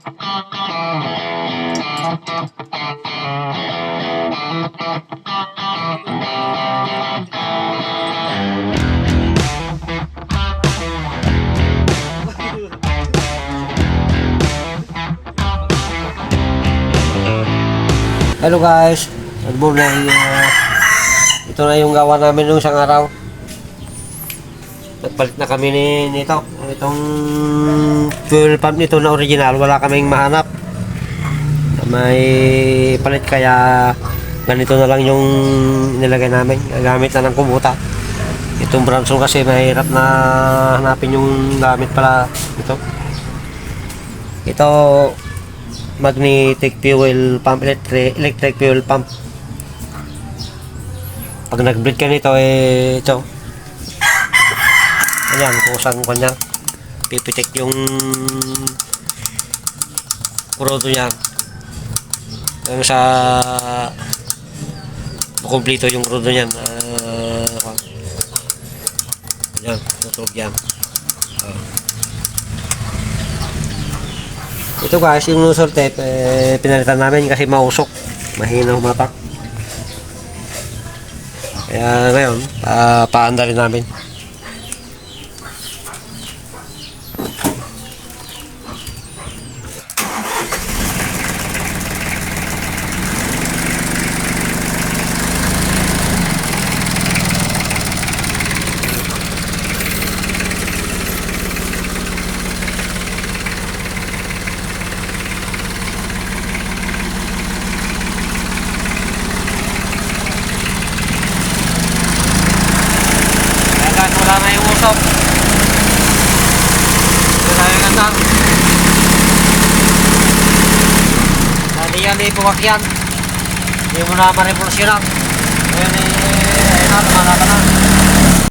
Hello guys, good morning. Uh, ito na yung gawa namin nung isang araw. Nagpalit na kami ni nito. Itong fuel pump nito na original, wala kaming mahanap. May palit kaya ganito na lang yung nilagay namin. Gamit na ng kumuta. Itong branson kasi mahirap na hanapin yung gamit pala ito. Ito magnetic fuel pump, electric, electric fuel pump. Pag nag-bleed ka nito, eh, ito. Ayan, kusang ko niya. Pipitik yung kurodo niya. Hanggang sa makumplito yung kurodo niyan. Uh, ayan, tutulog yan. Ah. Ito guys, yung tape, eh, pinalitan namin kasi mausok. Mahina humapak. Kaya ngayon, pa paanda namin. Kaya kahit wala na yung usok. Ito tayo ganda. Dali yan eh, buwak yan. Hindi mo na mariporsyonan. Ngayon eh, ayun na, lumalak.